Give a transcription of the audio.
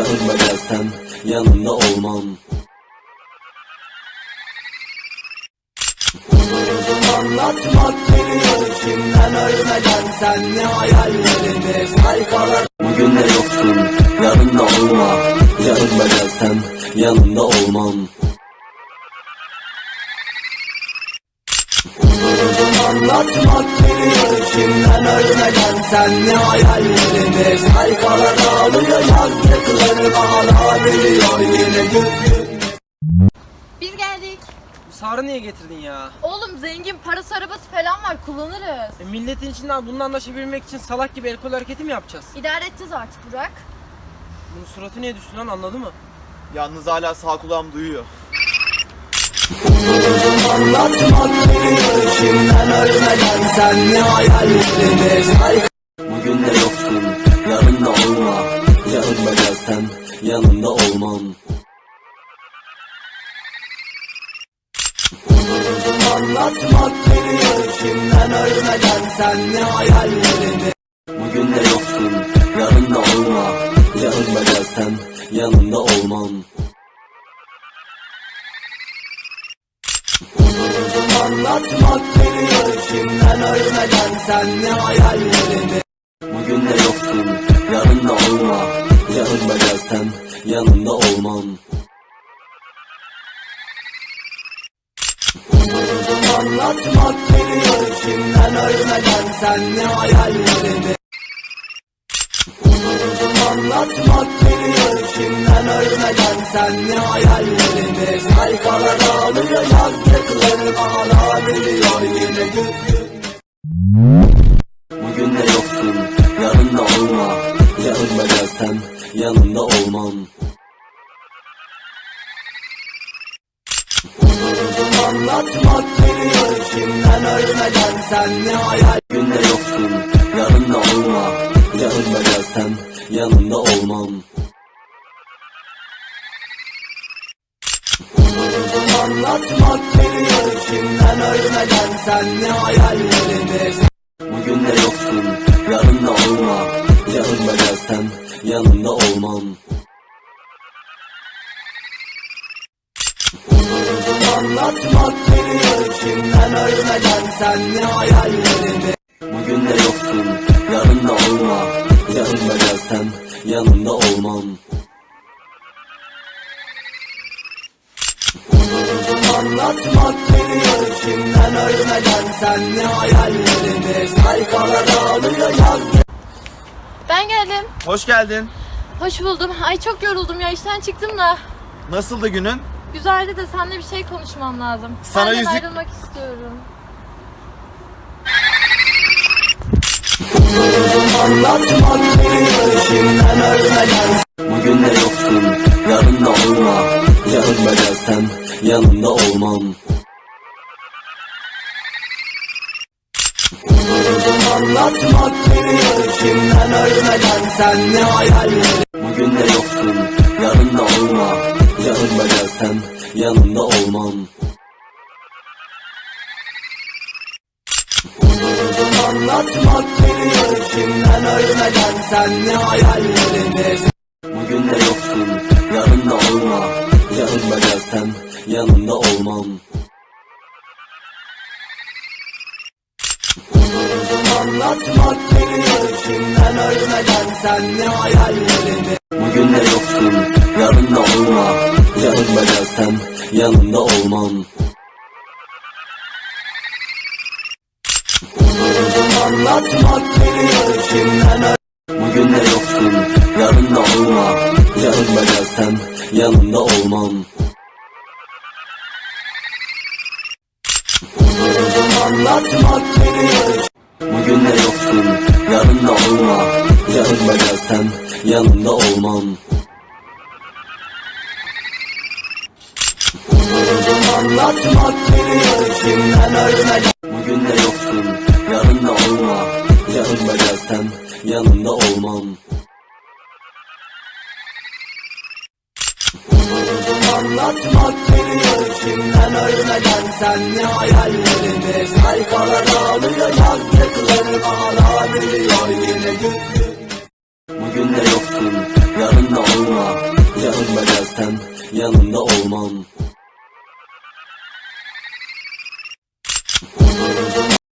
Yanımda gelsen yanında olmam Anlatmak geliyor. İçimden ölmeden sen ne hayallerimiz harikalar Bugün de yoksun yarın da olma Yanımda gelsen yanında olmam Anlatmak geliyor. İçimden ölmeden sen ne hayallerimiz Harikalar Biz geldik. Sarı niye getirdin ya? Oğlum zengin parası arabası falan var kullanırız. E, milletin içinden bununla anlaşabilmek için salak gibi el kol hareketi mi yapacağız? İdare edeceğiz artık Burak. Bunun suratı niye düştü lan anladı mı? Yalnız hala sağ kulağım duyuyor. Bugün de yoksun yarın da olma Yanımda gelsen yanında olmam Anlatmak geliyor içimden ölmeden sen ne hayallerimiz Bugün de yoksun yarın da olma. Yanımda gelsen yanında olmam. Anlatmak geliyor içimden ölmeden sen ne hayallerimi Bugün de yoksun yarın da olma. Yanımda gelsen yanında olmam Anlatmak geliyor içimden ölmeden sen ne hayallerimi Anlatmak geliyor içimden ölmeden sen ne hayallerimiz Harikalar ağlıyor yazdıkları hala biliyor yine gün. Bugün de yoksun yarın da olma. Yanımda gelsen yanında olmam. Anlatmak geliyor içimden ölmeden sen ne hayal Günde yoksun yarın da olma Yanımda gelsen yanında olmam Anlatmak geliyor içimden ölmeden sen ne hayallerimiz Anlatmak geliyor içimden ölmeden sen ne hayallerimi Bugün de yoksun yarın da olma Yanımda gelsen yanında olmam Anlatmak geliyor içimden ölmeden sen ne hayallerimiz Harikalar ağlıyor yazdı Ben geldim. Hoş geldin. Hoş buldum. Ay çok yoruldum ya işten çıktım da. Nasıldı günün? Güzeldi de seninle bir şey konuşmam lazım. Sana Senden yüzük- ayrılmak istiyorum. Bugün de yoksun yarın da olma. Yanımda gelsen yanında olmam. Anlatmak geliyor içimden ölmeden. Sen ne hayallerin? Bugün de Yanımda gelsen yanında olmam. Anlatmak geliyor içimden ölmeden sen ne hayallerimiz Bugün de yoksun yarın da olma. Yanımda gelsen yanında olmam. Anlatmak geliyor içimden ölmeden sen ne hayallerimiz Bugün de yoksun yanında olmam. Anlatmak geliyor içimden Bugün de yoksun yarın da olma. Yanımda gelsen yanında olmam. Anlatmak geliyor. Bugün de yoksun yarın da olma. Yanımda gelsen yanında olmam Anlatmak geliyor içimden ölmeden. Bugün de yoksun yarın da olma. Yanımda gelsen yanında olmam. Anlatmak geliyor içimden ölmeden. Sen ne hayallerimiz Harikalar ağlıyor yazdıkları hala biliyor yine gün. Bugün de yoksun yarın da olma gelsem yanında olmam